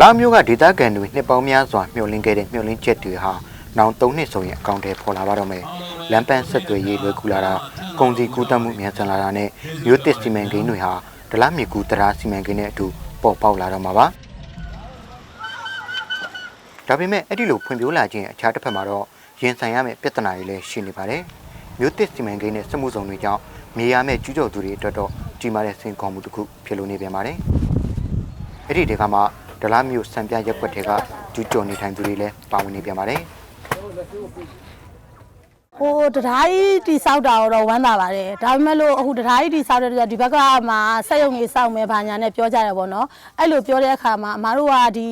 ဒလားမျိုးကဒေသခံတွေနှစ်ပေါင်းများစွာမျှော်လင့်ခဲ့တဲ့မျှော်လင့်ချက်တွေဟာနောင်3နှစ်ဆိုရင်အကောင့်တွေပေါ်လာပါတော့မယ်လမ်းပန်းဆက်သွယ်ရေးလွယ်ကူလာတာကုန်စည်ကူးသန်းမှုမြန်ဆန်လာတာနဲ့မျိုးတစ်စီမံကိန်းတွေဟာဒလားမြေကူတရားစီမံကိန်းနဲ့အတူပေါ်ပေါက်လာတော့မှာပါဒါပေမဲ့အဲ့ဒီလိုဖွံ့ဖြိုးလာခြင်းအခြားတစ်ဖက်မှာတော့ရင်ဆိုင်ရမယ့်ပြဿနာတွေလည်းရှိနေပါတယ်မျိုးတစ်စီမံကိန်းနဲ့စက်မှုဆောင်တွေကြောင့်မြေရမယ့်ကျူးကျော်သူတွေအတွက်တော့ကြီးမားတဲ့စိန်ခေါ်မှုတစ်ခုဖြစ်လို့နေပြန်ပါတယ်အဲ့ဒီတေကမှ ဒလားမျိုးစံပြရက်ွက်တွေကကျူးကျော်နေထိုင်သူတွေလည်းပါဝင်နေပြန်ပါတယ်ဟိုတရားကြီးတိဆောက်တာတော့ဝမ်းသာပါတယ်ဒါပေမဲ့လို့အခုတရားကြီးတိဆောက်တဲ့အတွက်ဒီဘက်ကမှစက်ရုံတွေစောက်မယ်ဘာညာနဲ့ပြောကြတယ်ပေါ့နော်အဲ့လိုပြောတဲ့အခါမှာအမားတို့ကဒီ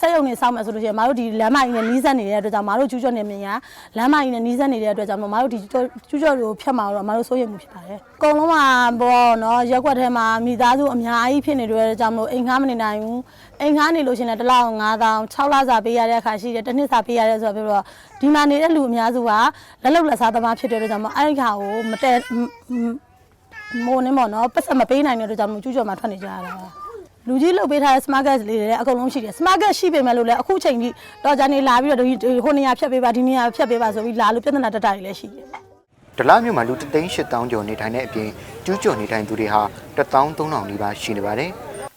စက်ရုံတွေစောက်မယ်ဆိုလို့ရှိရင်အမားတို့ဒီလမ်းမကြီးနဲ့နီးစပ်နေတဲ့အတွက်ကြောင့်အမားတို့ကျူးကျော်နေမြင်ရလမ်းမကြီးနဲ့နီးစပ်နေတဲ့အတွက်ကြောင့်အမားတို့ဒီကျူးကျော်တွေကိုဖျက်မှာတော့အမားတို့စိုးရိမ်မှုဖြစ်ပါတယ်အကုန်လုံးကပေါ့နော်ရက်ွက်ထဲမှာမိသားစုအများကြီးဖြစ်နေတဲ့အတွက်ကြောင့်မလို့အိမ်ငှားမနေနိုင်ဘူး အိမ်ငှားနေလို့ရှိရင်လည်းတစ်လောက်9000 6လစာပေးရတဲ့အခါရှိတယ်တစ်နှစ်စာပေးရတဲ့ဆိုတော့ပြောတော့ဒီမှာနေတဲ့လူအများစုကလက်လုံလက်စားသမားဖြစ်တဲ့အတွက်ကြောင့်မအဲ့ဒီခါကိုမတဲမိုးနေမော်နော်ပတ်စံမပေးနိုင်တဲ့အတွက်ကြောင့်မကျူးကျော်မှာထွက်နေကြရတာပါလူကြီးလုတ်ပေးထားတဲ့ smart gas လေးတွေလည်းအကုန်လုံးရှိတယ် smart gas ရှိပေမဲ့လို့လည်းအခုချိန်ကြီးတော့ဂျာနေလာပြီးတော့ဒီဟိုနေရာဖြတ်ပေးပါဒီနေရာဖြတ်ပေးပါဆိုပြီးလာလို့ပြဿနာတက်တာတွေလည်းရှိတယ်ဒလားမျိုးမှာလူ3သိန်း8000ကျော်နေထိုင်တဲ့အပြင်ကျူးကျော်နေထိုင်သူတွေဟာ13000နီးပါးရှိနေပါတယ်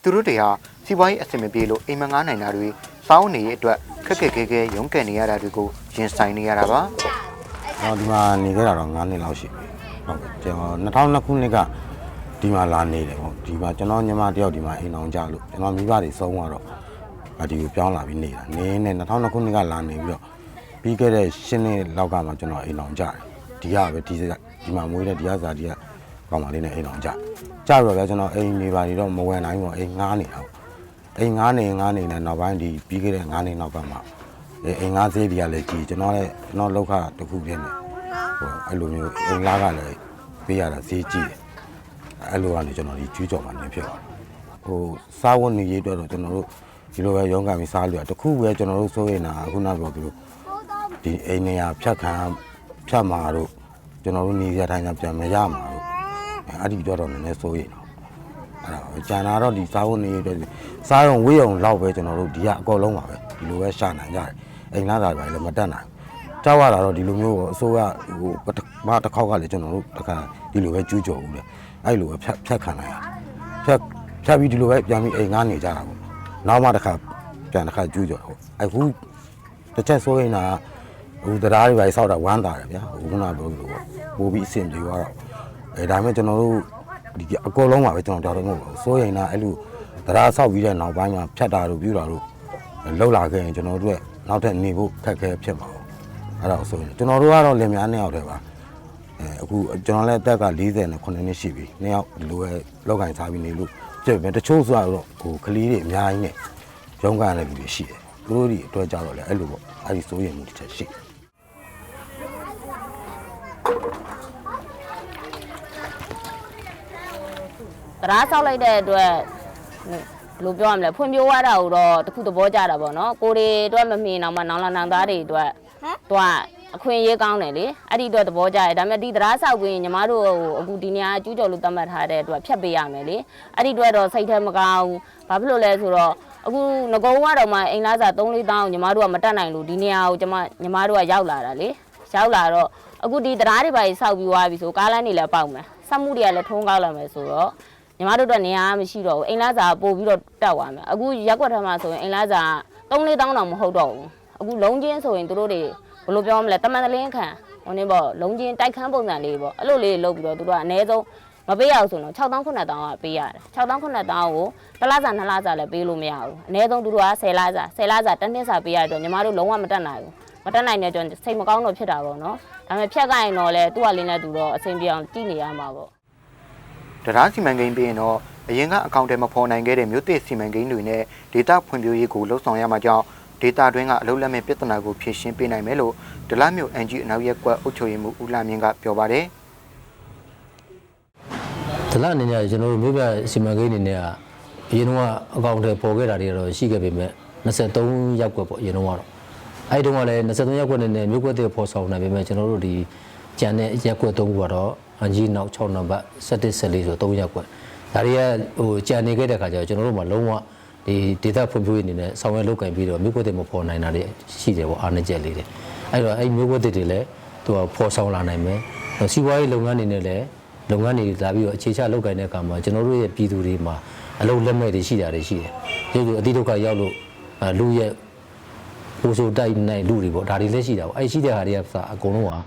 သူတို့တွေဟာ စီးပွားရေးအဆင်မပြေလို့အိမ်မငားနိုင်တာတွေစောင်းနေရအတွက်ခက်ခက်ခဲခဲရုန်းကန်နေရတာတွေကိုရင်ဆိုင်နေရတာပါကျွန်တော်ဒီမှာနေခဲ့တာတော့9နှစ်လောက်ရှိပြီဟုတ်ကဲ့ကျွန်တော်2002ခုနှစ်ကဒီမှာလာနေတယ်ပေါ့ဒီမှာကျွန်တော်ညီမတယောက်ဒီမှာအိမ်အောင်ကြလို့ကျွန်တော်မိဘတွေဆုံးသွားတော့အဒီကိုပြောင်းလာပြီးနေတာနေနဲ့2002ခုနှစ်ကလာနေပြီးတော့ပြီးခဲ့တဲ့10နှစ်လောက်ကမှကျွန်တော်အိမ်အောင်ကြတယ်ဒီကပဲဒီဒီမှာမွေးတဲ့ဒီကစားဒီကကောင်မလေးနဲ့အိမ်အောင်ကြကြတော့ဗျာကျွန်တော်အိမ်နေပါနေတော့မဝင်နိုင်ဘူးပေါ့အိမ်ငားနေတာပေါ့ အိမ်ငားနေငားနေနဲ့နောက်ပိုင်းဒီပြီးခဲ့တဲ့9နှစ်နောက်ကမှအဲအင်္ဂါသေးတွေကလည်းကြီးကျွန်တော်လည်းကျွန်တော်လောက်ခတစ်ခုပြင်းတယ်ဟိုအဲ့လိုမျိုးအင်္ဂါကလည်းပေးရတာဈေးကြီးတယ်အဲ့လိုကနေကျွန်တော်ဒီကျူးကျော်မှနေဖြစ်သွားဟိုစားဝတ်နေရေးအတွက်တော့ကျွန်တော်တို့ဒီလိုပဲရုန်းကန်ပြီးစားလို့ရတခုပဲကျွန်တော်တို့စိုးရိမ်တာခုနပြောပြီးဒီအိမ်နေရာဖြတ်ခံဖြတ်မှာတို့ကျွန်တော်တို့နေရတိုင်းကပြန်မရမှာတို့အဲ့ဒီတော့တော့နည်းနည်းစိုးရိမ်တော့ အဲ့ဒါပဲကျန်တာတော့ဒီစားဝတ်နေရတဲ့စားရုံဝေးရုံလောက်ပဲကျွန်တော်တို့ဒီကအကောလုံးပါပဲဒီလိုပဲရှာနိုင်ကြတယ်အိမ်လာတာပဲလည်းမတက်နိုင်ဘူးကြောက်ရတာတော့ဒီလိုမျိုးကိုအစိုးရဟိုပထမတစ်ခေါက်ကလည်းကျွန်တော်တို့တစ်ခါဒီလိုပဲကျူးကျော်ဦးတယ်အဲ့လိုပဲဖြတ်ဖြတ်ခံနိုင်ရဖြတ်ဖြတ်ပြီးဒီလိုပဲပြန်ပြီးအိမ်ငားနေကြတာပေါ့နောက်မှတစ်ခါပြန်တစ်ခါကျူးကျော်ဟုတ်အခုတစ်ချက်ဆိုရင်တော့ဟိုတရားတွေပဲစောက်တာဝမ်းတာတယ်ဗျာဟိုခုနပြောလို့ပေါ့ပို့ပြီးအဆင်ပြေသွားတော့အဲဒါပေမဲ့ကျွန်တော်တို့ ဒီအကောလုံးပါပဲကျွန်တော်ကြောက်တော့မဟုတ်ဘူးစိုးရင်တော့အဲ့လိုတရားဆောက်ပြီးတဲ့နောက်ပိုင်းမှာဖြတ်တာတို့ပြူတာတို့လောက်လာခဲ့ရင်ကျွန်တော်တို့ကနောက်ထပ်နေဖို့ခက်ခဲဖြစ်မှာပေါ့အဲ့ဒါကိုစိုးရင်ကျွန်တော်တို့ကတော့လင်မယားနှစ်ယောက်တည်းပါအဲအခုကျွန်တော်လည်းအသက်က40နဲ့9နှစ်ရှိပြီနှစ်ယောက်ဒီလိုပဲလောက်ကင်စားပြီးနေလို့ပြည့်ပြီတချို့ဆိုတော့ဟိုကလေးတွေအများကြီးနဲ့ရုံးကန်တဲ့လူတွေရှိတယ်သူတို့တွေအတွက်ကြတော့လေအဲ့လိုပေါ့အဲ့ဒီစိုးရင်မှုတစ်ချက်ရှိတယ် တရားဆောက်လိုက်တဲ့အတွက်ဘယ်လိုပြောရမလဲဖွံ့ဖြိုးရတာကိုတော့တခုသဘောကျတာပေါ့နော်ကိုတွေအတွက်မမြင်တော့မှနောင်လာနောင်သားတွေအတွက်သူကအခွင့်အရေးကောင်းတယ်လေအဲ့ဒီအတွက်သဘောကျတယ်ဒါပေမဲ့ဒီတရားဆောက်ပြီးရင်ညီမတို့ဟိုအခုဒီနေရာကျူးကျော်လို့သတ်မှတ်ထားတဲ့အတွက်ဖြတ်ပေးရမယ်လေအဲ့ဒီအတွက်တော့စိတ်ထဲမကောင်းဘူးဘာဖြစ်လို့လဲဆိုတော့အခုငကုံကတော့မှအိမ်လားစာ3 4တောင်းညီမတို့ကမတက်နိုင်လို့ဒီနေရာကိုကျွန်မညီမတို့ကရောက်လာတာလေရောက်လာတော့အခုဒီတရားတွေပါကြီးဆောက်ပြီးသွားပြီဆိုကားလမ်းတွေလည်းပေါက်မယ်စက်မှုတွေကလည်းထုံးကောက်လာမယ်ဆိုတော့ ညီမတို့တော့နေရာမရှိတော့ဘူးအိမ်လားစာပို့ပြီးတော့တက်သွားမယ်အခုရက်ွက်ထမ်းမှာဆိုရင်အိမ်လားစာ3 4တောင်းတော့မဟုတ်တော့ဘူးအခုလုံးချင်းဆိုရင်တို့တွေဘယ်လိုပြောမလဲတမန်တလင်းခံဟိုနေပေါ့လုံးချင်းတိုက်ခန်းပုံစံလေးပေါ့အဲ့လိုလေးလုပ်ပြီးတော့တို့ကအနည်းဆုံးမပေးရအောင်ဆိုတော့6တောင်း9တောင်းကပေးရတယ်6တောင်း9တောင်းကိုတစ်လစာနှစ်လစာလည်းပေးလို့မရဘူးအနည်းဆုံးတို့က10လစာ10လစာတစ်နှစ်စာပေးရတော့ညီမတို့လုံးဝမတက်နိုင်ဘူးမတက်နိုင်တဲ့ကြောင့်စိတ်မကောင်းတော့ဖြစ်တာပေါ့နော်ဒါပေမဲ့ဖြတ်ကိုင်တော့လဲသူ့ဟာလေးနဲ့သူတော့အဆင်ပြေအောင်တည်နေရမှာပေါ့ တရားစီမံကိန်းပြီးရင်တော့အရင်ကအကောင့်တွေမဖော်နိုင်ခဲ့တဲ့မြို့သစ်စီမံကိန်းတွေနဲ့ဒေတာဖွံ့ဖြိုးရေးကိုလှုပ်ဆောင်ရမှာကြောင့်ဒေတာတွင်းကအလုပ်လက်မဲ့ပြဿနာကိုဖြေရှင်းပေးနိုင်မယ်လို့ဒလားမြို့ NG အနောက်ရက်ကွက်အုပ်ချုပ်ရေးမှူးဦးလာမြင့်ကပြောပါတယ်ဒလအနေနဲ့ကျွန်တော်တို့မြို့ပြစီမံကိန်းအနေနဲ့ကအရင်တော့အကောင့်တွေပေါ်ခဲ့တာတွေတော့ရှိခဲ့ပေမဲ့23ရောက်ကွက်ပေါ့အရင်တော့ကတော့အဲဒီတုန်းကလည်း23ရောက်ကွက်နဲ့မြို့ကွက်တွေပေါ်ဆောင်နိုင်ပေမဲ့ကျွန်တော်တို့ဒီကြံတဲ့ရက်ကွက်3ခုကတော့ အန်ကြီးနောက်6နံပါတ်17 14ဆို3ရက်ကွက်ဒါတွေကဟိုကြံနေခဲ့တဲ့ခါကျတော့ကျွန်တော်တို့မှလုံးဝဒီဒေတာဖွံ့ဖြိုးရေးအနေနဲ့ဆောင်ရွက်လုပ်ကင်ပြီးတော့မြို့ကွက်တွေမပေါ်နိုင်တာတွေရှိတယ်ပေါ့အားနည်းချက်လေးတွေအဲ့တော့အဲ့မြို့ကွက်တွေလည်းသူကပေါ်ဆောင်လာနိုင်မယ်စီးပွားရေးလုပ်ငန်းတွေနဲ့လည်းလုပ်ငန်းတွေလာပြီးတော့အခြေချလုပ်ကင်တဲ့အခါမှာကျွန်တော်တို့ရဲ့ပြည်သူတွေမှာအလုပ်လက်မဲ့တွေရှိတာတွေရှိတယ်ဒီလိုအတိဒုက္ခရောက်လို့လူရဲ့ဟိုဆိုတိုက်နိုင်လူတွေပေါ့ဒါတွေလည်းရှိတာပေါ့အဲ့ရှိတဲ့ဟာတွေကစအကုန်လုံးက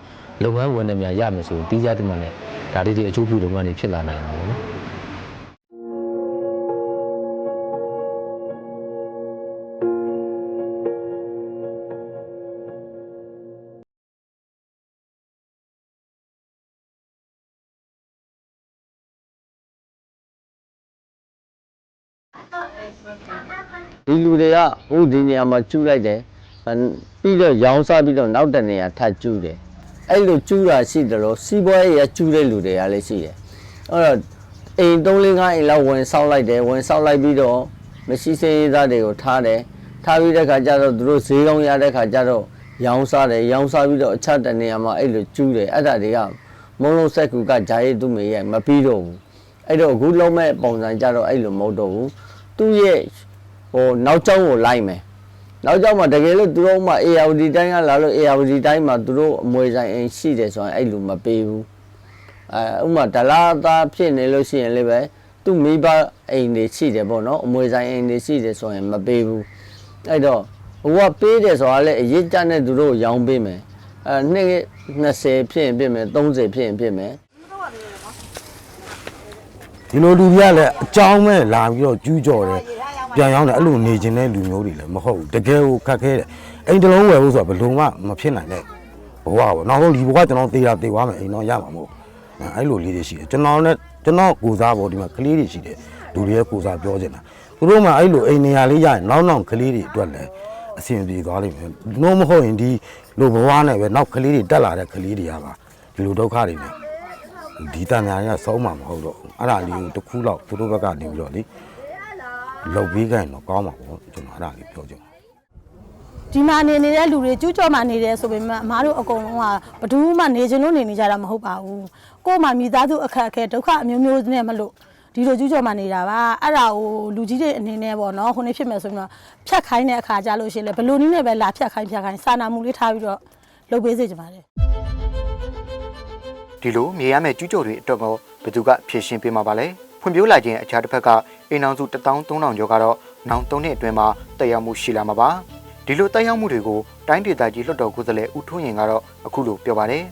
လုပ်ငန်းဝင်နေများရမယ်ဆိုရင်တီးကြတယ်မှလည်းဒါတွေတွေအကျိုးပြုလုပ်ငန်းတွေဖြစ်လာနိုင်တာပေါ့နော်ဒီလူတွေကဟိုဒီနေရာမှာကျူးလိုက်တယ်အဲပြီးတော့ရောင်းစားပြီးတော့နောက်တစ်နေရာထပ်ကျူးတယ် အဲ့လိုကျူးတာရှိတယ်လို့စီးပွားရေးရကျူးတဲ့လူတွေကလည်းရှိတယ်အဲ့တော့အိမ်3 5အိမ်လောက်ဝင်ဆောက်လိုက်တယ်ဝင်ဆောက်လိုက်ပြီးတော့မရှိစေးသားတွေကိုထားတယ်ထားပြီးတဲ့ခါကျတော့သူတို့ဈေးကောင်းရတဲ့ခါကျတော့ရောင်းစားတယ်ရောင်းစားပြီးတော့အခြားတစ်နေရာမှာအဲ့လိုကျူးတယ်အဲ့ဒါတွေကမုံလုံးဆက်ကူကဂျာရီသူမေရဲ့မပြီးတော့ဘူးအဲ့တော့အခုလုံးမဲ့ပုံစံကြတော့အဲ့လိုမဟုတ်တော့ဘူးသူ့ရဲ့ဟိုနောက်ကျောင်းကိုလိုက်မယ် နောက်ကျောင်းမှာတကယ်လို့သူတို့မှ ARD တိုင်းကလာလို့ ARD တိုင်းမှာသူတို့အမွေဆိုင်အိမ်ရှိတယ်ဆိုရင်အဲ့လိုမပေးဘူးအဲဥမာဒလာသားဖြစ်နေလို့ရှိရင်လည်းပဲသူ့မိဘအိမ်တွေရှိတယ်ပေါ့နော်အမွေဆိုင်အိမ်တွေရှိတယ်ဆိုရင်မပေးဘူးအဲ့တော့ဟိုကပေးတယ်ဆိုတာလည်းအရေးကြတဲ့သူတို့ကိုရောင်းပေးမယ်အဲနှစ်20ဖြစ်ရင်ဖြစ်မယ်30ဖြစ်ရင်ဖြစ်မယ်ဒီလိုလူတွေကလည်းအကြောင်းမဲ့လာပြီးတော့ကျူးကြော်တယ် ပြန်ရောက်တယ်အဲ့လိုနေခြင်းတဲ့လူမျိုးတွေလည်းမဟုတ်ဘူးတကယ်ကိုခက်ခဲတယ်အိမ်တစ်လုံးဝယ်ဖို့ဆိုတာဘယ်လိုမှမဖြစ်နိုင်တဲ့ဘဝပေါ့နောက်ဆုံးဒီဘဝကျွန်တော်တေးတာတေးသွားမယ်အိမ်တော့ရမှာမဟုတ်အဲ့လိုလေးတွေရှိတယ်ကျွန်တော်နဲ့ကျွန်တော်ကိုစားပေါ့ဒီမှာကလေးတွေရှိတယ်လူတွေရဲ့ကိုစားပြောချင်တာသူတို့မှအဲ့လိုအိမ်နေရာလေးရရင်နောက်နောက်ကလေးတွေအတွက်လည်းအဆင်ပြေသွားလိမ့်မယ်နှိုးမဟုတ်ရင်ဒီလိုဘဝနဲ့ပဲနောက်ကလေးတွေတက်လာတဲ့ကလေးတွေကပါဒီလိုဒုက္ခတွေနဲ့ဒီတန်ညာရဆုံးမှာမဟုတ်တော့ဘူးအဲ့ဒါလေးကိုတစ်ခုလောက်သူတို့ဘက်ကနေပြီးတော့လေ လောက်ပြီးခိုင်းတော့ကောင်းမှာပေါ့ကျွန်တော်အဲ့ဒါလေးပြောချင်တယ်ဒီမှာနေနေတဲ့လူတွေကျူးကျော်မှနေတယ်ဆိုပေမဲ့အမားတို့အကုန်လုံးကဘယ်သူမှနေချင်လို့နေနေကြတာမဟုတ်ပါဘူးကို့မှာမိသားစုအခက်အခဲဒုက္ခအမျိုးမျိုးနဲ့မလို့ဒီလိုကျူးကျော်မှနေတာပါအဲ့ဒါကိုလူကြီးတွေအနေနဲ့ပေါ့နော်ခုနေ့ဖြစ်မယ်ဆိုရင်တော့ဖြတ်ခိုင်းတဲ့အခါကြလို့ရှိရင်လေဘယ်လိုနည်းနဲ့ပဲလာဖြတ်ခိုင်းဖြတ်ခိုင်းစာနာမှုလေးထားပြီးတော့လုပ်ပေးစေချင်ပါတယ်ဒီလိုမြေရမယ့်ကျူးကျော်တွေအတွက်ကောဘယ်သူကဖြည့်ရှင်းပေးမှာပါလဲ ဖွံ့ဖြိုးလာခြင်းအခြားတစ်ဖက်ကအိမ်အောင်စု13000ကျော်ကတော့နောက်3နှစ်အတွင်းမှာတက်ရောက်မှုရှိလာမှာပါဒီလိုတက်ရောက်မှုတွေကိုတိုင်းဒေသကြီးလွှတ်တော်ကိုယ်စားလှယ်ဦးထွန်းရင်ကတော့အခုလိုပြောပါတယ်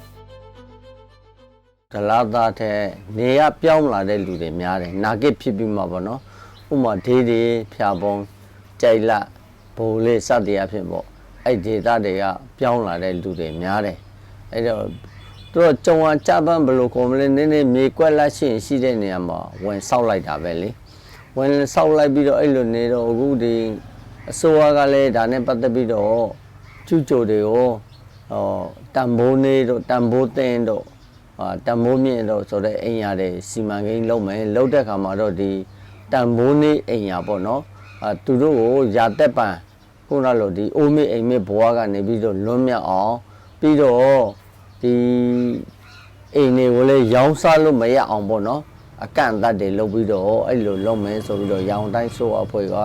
ဒလာသားတဲ့နေရပြောင်းလာတဲ့လူတွေများတယ်နာဂစ်ဖြစ်ပြီးမှပေါ့နော်ဥပမာဒေးတွေဖြာပုံကြိုက်လဘိုလ်လေးစသည်အဖြစ်ပေါ့အဲ့ဒေသတွေကပြောင်းလာတဲ့လူတွေများတယ်အဲ့တော့ သူတို့ကြုံဝါကြပန်းဘယ်လိုကောမလဲနည်းနည်းမြေကွက်လက်ရှိရင်ရှိတဲ့နေရာမှာဝင်ဆောက်လိုက်တာပဲလေဝင်ဆောက်လိုက်ပြီးတော့အဲ့လိုနေတော့အခုဒီအစိုးရကလည်းဒါနဲ့ပတ်သက်ပြီးတော့ကျူးကျော်တွေကိုဟောတန်ဖိုးနေတို့တန်ဖိုးတင်တို့အာတန်မိုးမြင့်တော့ဆိုတော့အိမ်ရတဲ့စီမံကိန်းလုပ်မယ်လုပ်တဲ့ခါမှာတော့ဒီတန်မိုးနေအိမ်ရပေါ့နော်အာသူတို့ကိုရာတက်ပံခုနလိုဒီအိုးမေအိမ်မေဘွားကနေပြီးတော့လွတ်မြောက်အောင်ပြီးတော့ ဒီအိမ်တွေကိုလည်းရောင်းစားလို့မရအောင်ပေါ့နော်အကန့်အသတ်တွေလုပ်ပြီးတော့အဲ့လိုလုပ်မယ်ဆိုပြီးတော့ရောင်တိုင်းဆိုအဖွဲ့က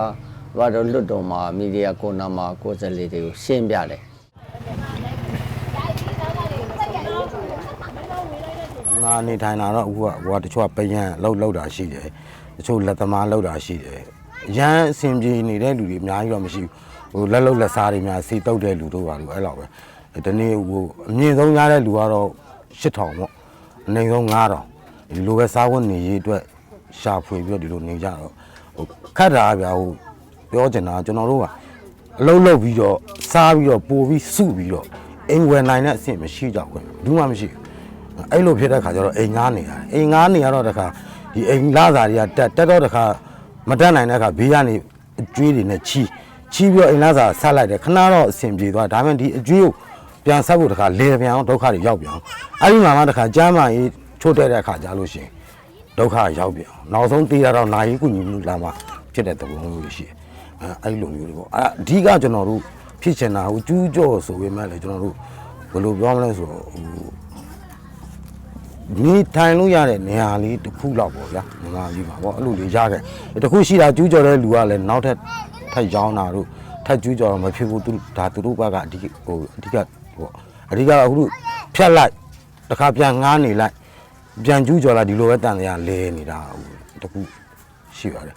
ဘာတော့လွတ်တော်မှာမီဒီယာကော်နာမှာကိုယ်စားလှယ်တွေကိုရှင်းပြတယ်ဒီမှာနေထိုင်တာတော့အခုကဟိုကတချို့ကပယံလောက်လောက်တာရှိတယ်တချို့လက်သမားလောက်တာရှိတယ်ရမ်းအဆင်ပြေနေတဲ့လူတွေအများကြီးတော့မရှိဘူးဟိုလက်လောက်လက်စားတွေများစီတုတ်တဲ့လူတို့ပါလို့အဲ့လောက်ပဲ ဒီနေ့ဟိုအမြင့်ဆုံးရတဲ့လူကတော့8000ပေါ့အနည်းဆုံး9000ဒီလိုပဲစားဝတ်နေရေးအတွက်ရှာဖွေပြီးတော့ဒီလိုနေကြတော့ဟိုခတ်တာဗျာဟိုပြောချင်တာကျွန်တော်တို့ကအလုံးလုံးပြီးတော့စားပြီးတော့ပို့ပြီးစုပြီးတော့အိမ်ဝယ်နိုင်တဲ့အဆင့်မရှိကြဘူးဘူးမှမရှိဘူးအဲ့လိုဖြစ်တဲ့ခါကျတော့အိမ်ငားနေရတယ်အိမ်ငားနေရတော့တခါဒီအိမ်လာစာတွေကတက်တက်တော့တခါမတက်နိုင်တဲ့ခါဘေးကနေအကျွေးတွေနဲ့ချီချီပြီးတော့အိမ်လာစာဆက်လိုက်တယ်ခဏတော့အဆင်ပြေသွားဒါပေမဲ့ဒီအကျွေးကို ပြန်ဆက်ဖို့တခါလေပြန်အောင်ဒုက္ခတွေရောက်ပြန်အောင်အဲ့ဒီမှာမှတခါကြမ်းမာရေးချို့တဲ့တဲ့ခါကြလို့ရှိရင်ဒုက္ခရောက်ပြန်အောင်နောက်ဆုံးတေးရတော့နာယီကုညီမှုလာမှဖြစ်တဲ့သဘောမျိုးတွေရှိတယ်အဲအဲ့လိုမျိုးတွေပေါ့အဲ့အဓိကကျွန်တော်တို့ဖြစ်ချင်တာဟိုကျူးကျော်ဆိုပေမဲ့လည်းကျွန်တော်တို့ဘယ်လိုပြောမလဲဆိုတော့ဟိုနေထိုင်လို့ရတဲ့နေရာလေးတစ်ခုလောက်ပေါ့ဗျာမြန်မာပြည်မှာပေါ့အဲ့လိုလေးရခဲ့တစ်ခုရှိတာကျူးကျော်တဲ့လူကလည်းနောက်ထပ်ထပ်ရောင်းတာတို့ထပ်ကျူးကျော်တော့မဖြစ်ဘူးသူဒါသူတို့ဘက်ကအဓိဟိုအဓိက ပေါ့အဓိကအခုဖြတ်လိုက်တစ်ခါပြန်ငားနေလိုက်ပြန်ကျူးကျော်လာဒီလိုပဲတန်တရားလဲနေတာဟိုတစ်ခုရှိပါတယ်